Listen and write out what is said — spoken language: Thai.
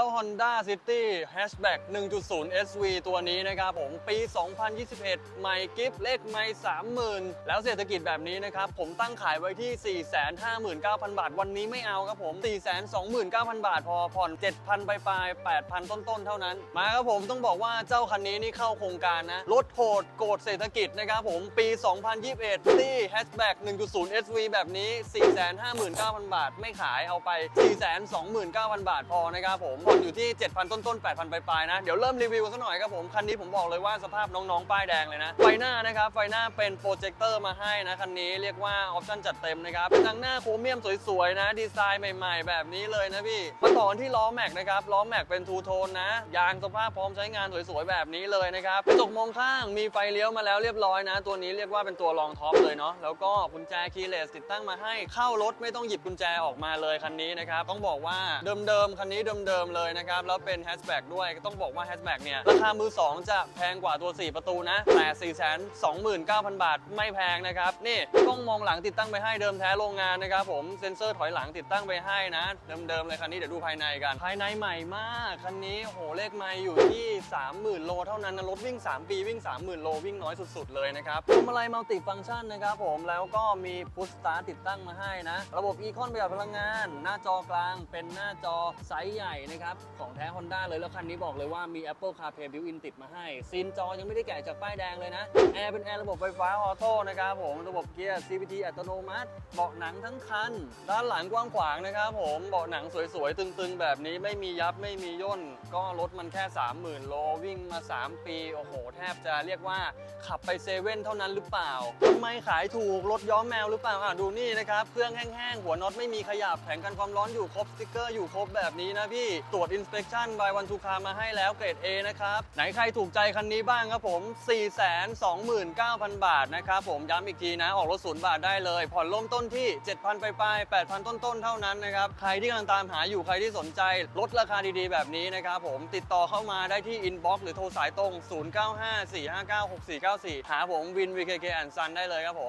จ้า Honda City Hatchback 1.0 SV ตัวนี้นะครับผมปี 2021 ใหม่กิฟต์เลขไม่ 30,000 แล้วเศรษฐกิจแบบนี้นะครับ ผมตั้งขายไว้ที่ 459,000 บาท วันนี้ไม่เอาครับผม 429,000 บาทพอผ่อน 7,000ปลายๆ8,000 ต้น ๆ เท่านั้น มาครับผมต้องบอกว่าเจ้าคันนี้นี่เข้าโครงการนะลดโหดโกดเศรษฐกิจนะครับผมปี 2021 ที่ Hatchback 1.0 SV แบบนี้ 459,000 บาท ไม่ขายเอาไป 429,000 บาทพอนะครับผมผ่อนอยู่ที่ 7,000 ต้นๆ 8,000 ปลายๆ นะ เดี๋ยวเริ่มรีวิวกันสักหน่อยครับผม คันนี้ผมบอกเลยว่าสภาพน้องๆ ป้ายแดงเลยนะ ไฟหน้านะครับ ไฟหน้าเป็นโปรเจคเตอร์มาให้นะ คันนี้เรียกว่าออปชั่นจัดเต็มนะครับเป็นทางหน้าโครเมียมสวยๆ นะ ดีไซน์ใหม่ๆ แบบนี้เลยนะพี่ มาต่อกันที่ล้อแม็กนะครับ ล้อแม็กเป็นทูโทนนะ ยางสภาพพร้อมใช้งานสวยๆ แบบนี้เลยนะครับกระจกมองข้างมีไฟเลี้ยวมาแล้วเรียบร้อยนะ ตัวนี้เรียกว่าเป็นตัวรองท็อปเลยเนาะ แล้วก็กุญแจคีย์เลสติดตั้งมาให้ เข้ารถไม่ต้องหยิบกุญแจออกมาเลยคันนี้นะครับ ต้องบอกว่าเดิมๆ คันนี้เดิมๆเลยเลยนะครับแล้วเป็นแฮชแบ็กด้วยต้องบอกว่าแฮชแบ็กเนี่ย ราคามือ 2 จะแพงกว่าตัว 4 ประตูนะ แต่ 4 2 9 0 0 0 บาทไม่แพงนะครับ นี่กล้องมองหลังติดตั้งไปให้เดิมแท้โรงงานนะครับผมเซ็นเซอร์ถอยหลังติดตั้งไปให้นะ เดิมๆเลยคันนี้เดี๋ยวดูภายในกัน ภายในใหม่มากคันนี้โหเลขไม่อยู่ที่ 30,000 โลเท่านั้นนะรถวิ่ง 3 ปีวิ่ง 30,000 โลวิ่งน้อยสุดๆเลยนะครับพวงมาลัยมัลติฟังก์ชันนะครับผมแล้วก็มีพุชสตาร์ติดตั้งมาให้นะ ระบบอีคอนประหยัดพลังงาน หน้าจอกลางเป็นหน้าจอไซส์ใหญ่นะครับ ของแท้ Honda เลย แล้วคันนี้บอกเลยว่ามี Apple CarPlay Built-in ติดมาให้ ซีนจอยังไม่ได้แกะจากป้ายแดงเลยนะ แอร์เป็นแอร์ระบบไฟฟ้าออโต้นะครับผม ระบบเกียร์ CVT อัตโนมัติ เบาะหนังทั้งคัน ด้านหลังกว้างขวางนะครับผม เบาะหนังสวยๆ ตึงๆ แบบนี้ไม่มียับไม่มีย่น ก็รถมันแค่ 30,000 โลวิ่งมา 3 ปี โอ้โห แทบจะเรียกว่าขับไปเซเว่นเท่านั้นหรือเปล่าทำไมขายถูกรถย้อมแมวหรือเปล่าอะดูนี่นะครับเครื่องแห้งๆหัวน็อตไม่มีขยับแผงกันความร้อนอยู่ครบสติ๊กเกอร์อยู่ครบแบบนี้นะพี่ตรวจ inspection by one to car มาให้แล้วเกรด A นะครับ ไหนใครถูกใจคันนี้บ้างครับผม 429,000 บาทนะครับผมย้ำอีกทีนะ ออกรถศูนย์บาทได้เลย ผ่อนเริ่มต้นที่ 7,000 ไปปลาย8,000 ต้นๆ เท่านั้นนะครับ ใครที่กำลังตามหาอยู่ใครที่สนใจลดราคาดีๆ แบบนี้นะครับผมติดต่อเข้ามาได้ที่ inbox หรือโทรสายตรง 0954596494 หาผมวิน VKK อันซันได้เลยครับผม